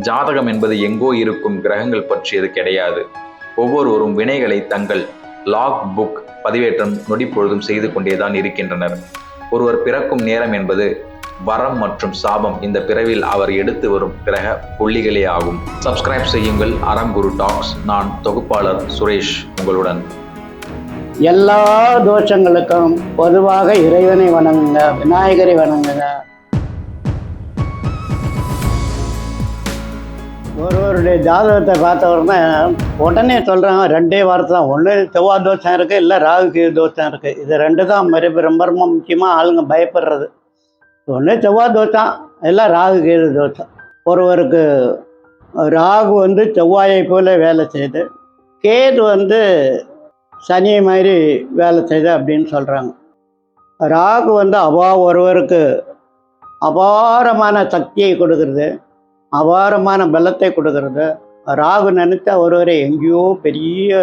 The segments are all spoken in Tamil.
ஜாதகம் என்பது எங்கோ இருக்கும் கிரகங்கள் பற்றியது கிடையாது. ஒவ்வொருவரும் வினைகளை தங்கள் லாக் புக் பதிவேற்றம் நொடிப்பொழுதும் செய்து கொண்டேதான் இருக்கின்றனர். ஒருவர் பிறக்கும் நேரம் என்பது வரம் மற்றும் சாபம். இந்த பிறவில் அவர் எடுத்து வரும் கிரக புள்ளிகளே ஆகும். சப்ஸ்கிரைப் செய்யுங்கள். அறங்குரு டாக்ஸ். நான் தொகுப்பாளர் சுரேஷ் உங்களுடன். எல்லா தோஷங்களுக்கும் பொதுவாக இறைவனை வணங்குங்க விநாயகரை வணங்குங்க. அவருடைய ஜாதகத்தை பார்த்த உடனே சொல்கிறாங்க ரெண்டே வாரத்தை தான். ஒன்று செவ்வாய் தோஷம் இருக்குது இல்லை ராகு தோஷம் இருக்குது இது ரெண்டு தான் மறு ரொம்ப ரொம்ப முக்கியமாக ஆளுங்க பயப்படுறது. ஒன்று செவ்வாய் தோஷம் இல்லை ராகு கேது தோஷம். ஒருவருக்கு ராகு வந்து செவ்வாயை போல வேலை செய்யுது. கேது வந்து சனியை மாதிரி வேலை செய்யுது அப்படின்னு சொல்கிறாங்க ராகு வந்து அவா ஒருவருக்கு அபாரமான சக்தியை கொடுக்குறது. அபாரமான பலத்தை கொடுக்கறது. ராகு நினைத்த ஒருவரை எங்கேயோ பெரிய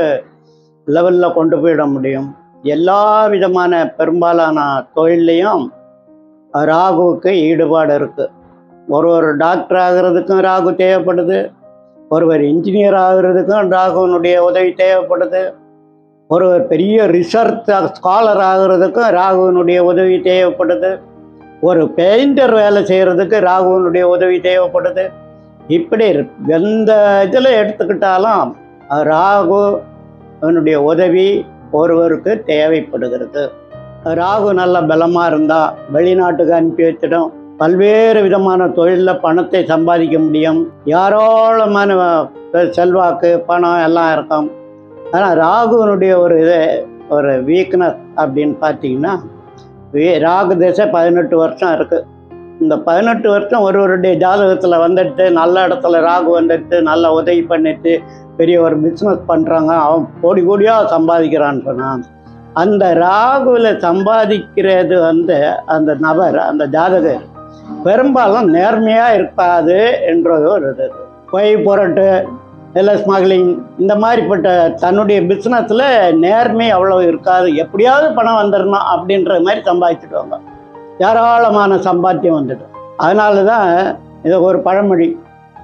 லெவலில் கொண்டு போயிட முடியும். எல்லா விதமான பெரும்பாலான தொழிலையும் ராகுவுக்கு ஈடுபாடு இருக்குது ஒரு ஒரு டாக்டர் ஆகிறதுக்கும் ராகு தேவைப்படுது. ஒருவர் இன்ஜினியர் ஆகிறதுக்கும் ராகுனுடைய உதவி தேவைப்படுது. ஒருவர் பெரிய ரிசர்ச் ஸ்காலர் ஆகிறதுக்கும் ராகுவனுடைய உதவி தேவைப்படுது. ஒரு பெயிண்டர் வேலை செய்கிறதுக்கு ராகுவனுடைய உதவி தேவைப்படுது. இப்படி எந்த இதில் எடுத்துக்கிட்டாலும் ராகு அவனுடைய உதவி ஒருவருக்கு தேவைப்படுகிறது. ராகு நல்ல பலமாக இருந்தால் வெளிநாட்டுக்கு அனுப்பி வச்சிடும் பல்வேறு விதமான தொழிலில் பணத்தை சம்பாதிக்க முடியும். ஏராளமான செல்வாக்கு பணம் எல்லாம் இருக்கும். ஆனால் ராகுவனுடைய ஒரு இது ஒரு வீக்னஸ் அப்படின்னு பார்த்தீங்கன்னா ராகு திசை பதினெட்டு வருஷம் இருக்குது இந்த பதினெட்டு வருஷம் ஒருவருடைய ஜாதகத்தில் வந்துட்டு நல்ல இடத்துல ராகு வந்துட்டு நல்லா உதவி பண்ணிட்டு பெரிய ஒரு பிஸ்னஸ் பண்ணுறாங்க அவன் கோடி கோடியாக சம்பாதிக்கிறான்னு சொன்னான். அந்த ராகுவில் சம்பாதிக்கிறது வந்து அந்த நபர் அந்த ஜாதகர் பெரும்பாலும் நேர்மையாக இருப்பாது என்றது ஒரு இது. பொய் புரட்டு இல்லை ஸ்மக்லிங் இந்த மாதிரிப்பட்ட தன்னுடைய பிஸ்னஸில் நேர்மை அவ்வளோ இருக்காது. எப்படியாவது பணம் வந்துடணும் அப்படின்ற மாதிரி சம்பாதிச்சிடுவாங்க ஏராளமான சம்பாத்தியம் வந்துடும் அதனால தான் இது ஒரு பழமொழி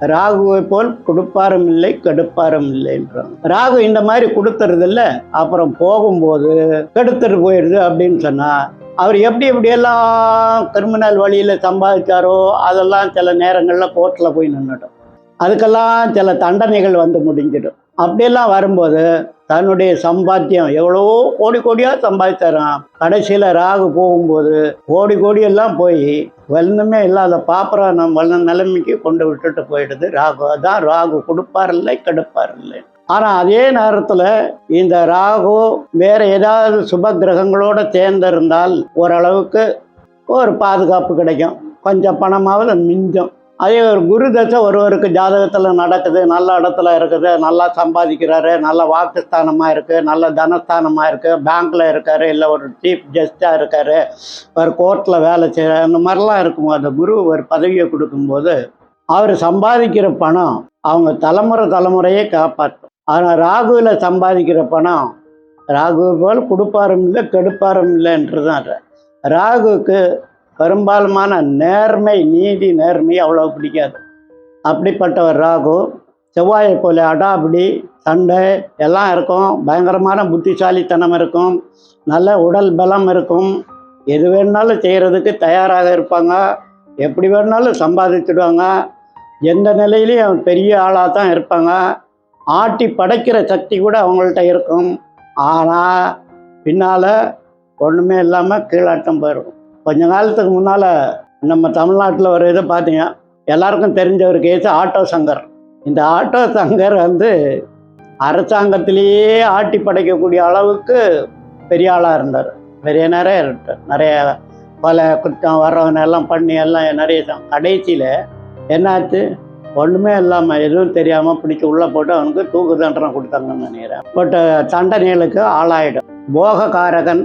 ராகுவை போல் கொடுப்பாரும் இல்லை கெடுப்பாரும் இல்லைன்றாங்க ராகு இந்த மாதிரி கொடுத்துறதில்ல அப்புறம் போகும்போது கெடுத்துட்டு போயிடுது அப்படின்னு சொன்னால் அவர் எப்படி எப்படியெல்லாம் கிரிமினல் வழியில் சம்பாதிச்சாரோ அதெல்லாம் சில நேரங்களில் கோர்ட்டில் போய் நின்றுடும் அதுக்கெல்லாம் சில தண்டனைகள் வந்து முடிஞ்சிடும். அப்படியெல்லாம் வரும்போது தன்னுடைய சம்பாத்தியம் எவ்வளோ கோடி கோடியாக சம்பாதித்தரான் கடைசியில் ராகு போகும்போது கோடி கோடியெல்லாம் போய் ஒன்றுமே இல்லாத பாப்பரம் நம்ம நிலைமைக்கு கொண்டு விட்டுட்டு போயிடுது. ராகு அதான் ராகு கொடுப்பார் இல்லை கெடுப்பார் இல்லை. ஆனால் அதே நேரத்தில் இந்த ராகு வேறு ஏதாவது சுப கிரகங்களோட சேர்ந்திருந்தால் ஓரளவுக்கு ஒரு பாதுகாப்பு கிடைக்கும். கொஞ்சம் பணமாவது மிஞ்சம். அதே ஒரு குரு தசை ஒருவருக்கு ஜாதகத்தில் நடக்குது நல்ல இடத்துல இருக்குது நல்லா சம்பாதிக்கிறாரு நல்ல வாக்குஸ்தானமாக இருக்குது நல்ல தனஸ்தானமாக இருக்குது பேங்க்கில் இருக்காரு இல்லை ஒரு சீஃப் ஜஸ்டாக இருக்காரு ஒரு கோர்ட்டில் வேலை செய்கிற அந்த மாதிரிலாம் இருக்கும்போது அந்த குரு ஒரு பதவியை கொடுக்கும்போது அவர் சம்பாதிக்கிற பணம் அவங்க தலைமுறை தலைமுறையே காப்பாற்றும். ஆனால் ராகுவில் சம்பாதிக்கிற பணம் ராகு போல் கொடுப்பாரும் இல்லை கெடுப்பாரும் இல்லைன்றது தான் ராகுவுக்கு பெரும்பாலுமான நேர்மை நீதி நேர்மை அவ்வளோ பிடிக்காது. அப்படிப்பட்டவர் ராகு செவ்வாயை போல அடாபிடி சண்டை எல்லாம் இருக்கும். பயங்கரமான புத்திசாலித்தனம் இருக்கும். நல்ல உடல் பலம் இருக்கும். எது வேணாலும் செய்கிறதுக்கு தயாராக இருப்பாங்க. எப்படி வேணாலும் சம்பாதிச்சிடுவாங்க. எந்த நிலையிலையும் பெரிய ஆளாக தான் இருப்பாங்க. ஆட்டி படைக்கிற சக்தி கூட அவங்கள்ட்ட இருக்கும். ஆனால் பின்னால் ஒன்றுமே இல்லாமல் கீழாட்டம் போயிடும் கொஞ்ச காலத்துக்கு முன்னால் நம்ம தமிழ்நாட்டில் ஒரு இதை பார்த்தீங்க எல்லாருக்கும் தெரிஞ்ச ஒரு கேஸ் ஆட்டோ சங்கர். இந்த ஆட்டோ சங்கர் வந்து அரசாங்கத்திலேயே ஆட்டி படைக்கக்கூடிய அளவுக்கு பெரிய ஆளாக இருந்தார். பெரிய நிறைய இருந்தார். நிறைய பல குற்றம் வர்றவன் எல்லாம் பண்ணி எல்லாம் நிறைய கடைசியில் என்னாச்சு? ஒன்றுமே இல்லாமல் எதுவும் தெரியாமல் பிடிச்சி உள்ளே போட்டு அவனுக்கு தூக்கு தண்டனை கொடுத்தாங்கன்னு நினைக்கிறேன். பட் தண்டனைகளுக்கு ஆளாயிடும் போககாரகன்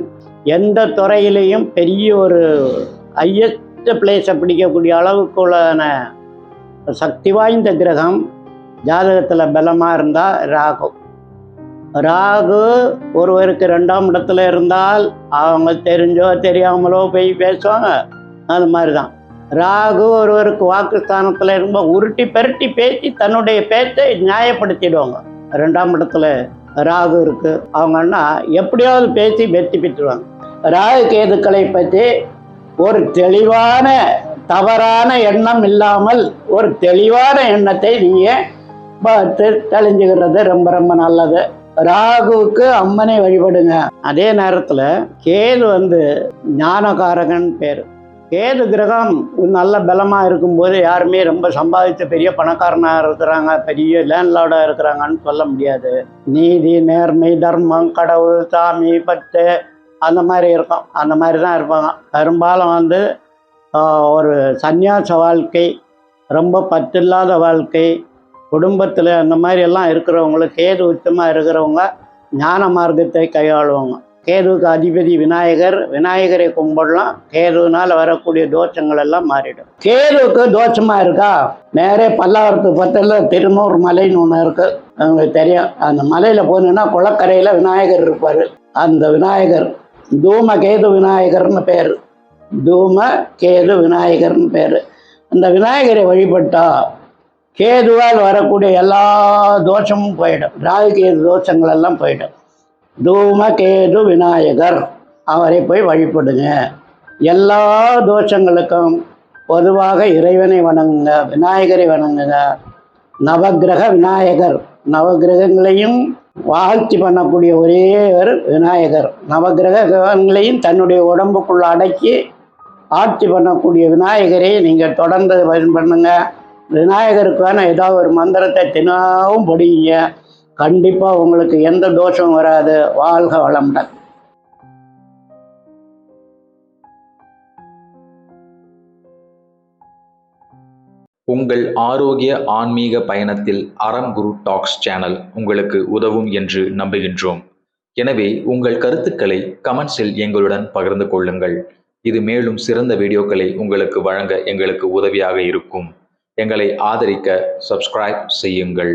எந்த துறையிலையும் பெரிய ஒரு ஹையஸ்ட் பிளேஸை பிடிக்கக்கூடிய அளவுக்குள்ளான சக்தி வாய்ந்த கிரகம் ஜாதகத்தில் பலமாக இருந்தால் ராகு. ராகு ஒருவருக்கு ரெண்டாம் இடத்துல இருந்தால் அவங்க தெரிஞ்சோ தெரியாமலோ போய் பேசுவாங்க. அது மாதிரி தான் ராகு ஒருவருக்கு வாக்குஸ்தானத்தில் இருக்கும்போது உருட்டி பெருட்டி பேசி தன்னுடைய பேச்சை நியாயப்படுத்திடுவாங்க. ரெண்டாம் இடத்துல ராகு இருக்குது அவங்கன்னா எப்படியாவது பேசி வெற்றி பெற்றுருவாங்க. ராகு கேதுக்களை பற்றி ஒரு தெளிவான தவறான எண்ணம் இல்லாமல் ஒரு தெளிவான எண்ணத்தை நீங்கள் பார்த்து தெளிஞ்சுக்கிறது ரொம்ப ரொம்ப நல்லது. ராகுவுக்கு அம்மனை வழிபடுங்க. அதே நேரத்தில் கேது வந்து ஞானகாரகன் பேர். கேது கிரகம் நல்ல பலமாக இருக்கும்போது யாருமே ரொம்ப சம்பாதித்த பெரிய பணக்காரனாக இருக்கிறாங்க பெரிய லேண்ட்லார்டாக இருக்கிறாங்கன்னு சொல்ல முடியாது. நீதி நேர்மை தர்மம் கடவுள் சாமி பத்து அந்த மாதிரி இருக்கும். அந்த மாதிரி தான் இருப்பாங்க. பெரும்பாலும் வந்து ஒரு சந்நியாச வாழ்க்கை ரொம்ப பற்றில்லாத வாழ்க்கை குடும்பத்தில் அந்த மாதிரி எல்லாம் இருக்கிறவங்களுக்கு கேது உச்சமாக இருக்கிறவங்க ஞான மார்க்கத்தை கையாளுவாங்க. கேதுவுக்கு அதிபதி விநாயகர் விநாயகரை கும்பிடலாம். கேதுவினால் வரக்கூடிய தோஷங்கள் எல்லாம் மாறிடும். கேதுவுக்கு தோஷமாக இருக்கா? நேரே பல்லாவரத்து பக்கத்தில் திருநூறு மலைன்னு ஒன்று இருக்கு. உங்களுக்கு தெரியும். அந்த மலையில் போனீங்கன்னா குளக்கரையில் விநாயகர் இருப்பார். அந்த விநாயகர் தூம கேது விநாயகர்னு பேர். தூம கேது விநாயகர்னு பேர். அந்த விநாயகரை வழிபட்டா கேதுவால் வரக்கூடிய எல்லா தோஷமும் போயிடும். ராகு கேது தோஷங்கள் எல்லாம் போயிடும் தூமகேது விநாயகர் அவரை போய் வழிபடுங்க. எல்லா தோஷங்களுக்கும் பொதுவாக இறைவனை வணங்குங்க விநாயகரை வணங்குங்க. நவக்கிரக விநாயகர் நவக்கிரகங்களையும் வாழ்த்தி பண்ணக்கூடிய ஒரே ஒரு விநாயகர். நவக்கிரக கிரகங்களையும் தன்னுடைய உடம்புக்குள்ள அடக்கி ஆட்சி பண்ணக்கூடிய விநாயகரை நீங்கள் தொடர்ந்து பண்ணுங்க. விநாயகருக்கான ஏதாவது ஒரு மந்திரத்தை தினமும் படிங்க. கண்டிப்பாக உங்களுக்கு எந்த தோஷம் வராது. வாழ்க வளமுடன். உங்கள் ஆரோக்கிய ஆன்மீக பயணத்தில் அறம் குரு டாக்ஸ் சேனல் உங்களுக்கு உதவும் என்று நம்புகின்றோம். எனவே உங்கள் கருத்துக்களை கமெண்ட்ஸில் எங்களுடன் பகிர்ந்து கொள்ளுங்கள். இது மேலும் சிறந்த வீடியோக்களை உங்களுக்கு வழங்க எங்களுக்கு உதவியாக இருக்கும். எங்களை ஆதரிக்க சப்ஸ்கிரைப் செய்யுங்கள்.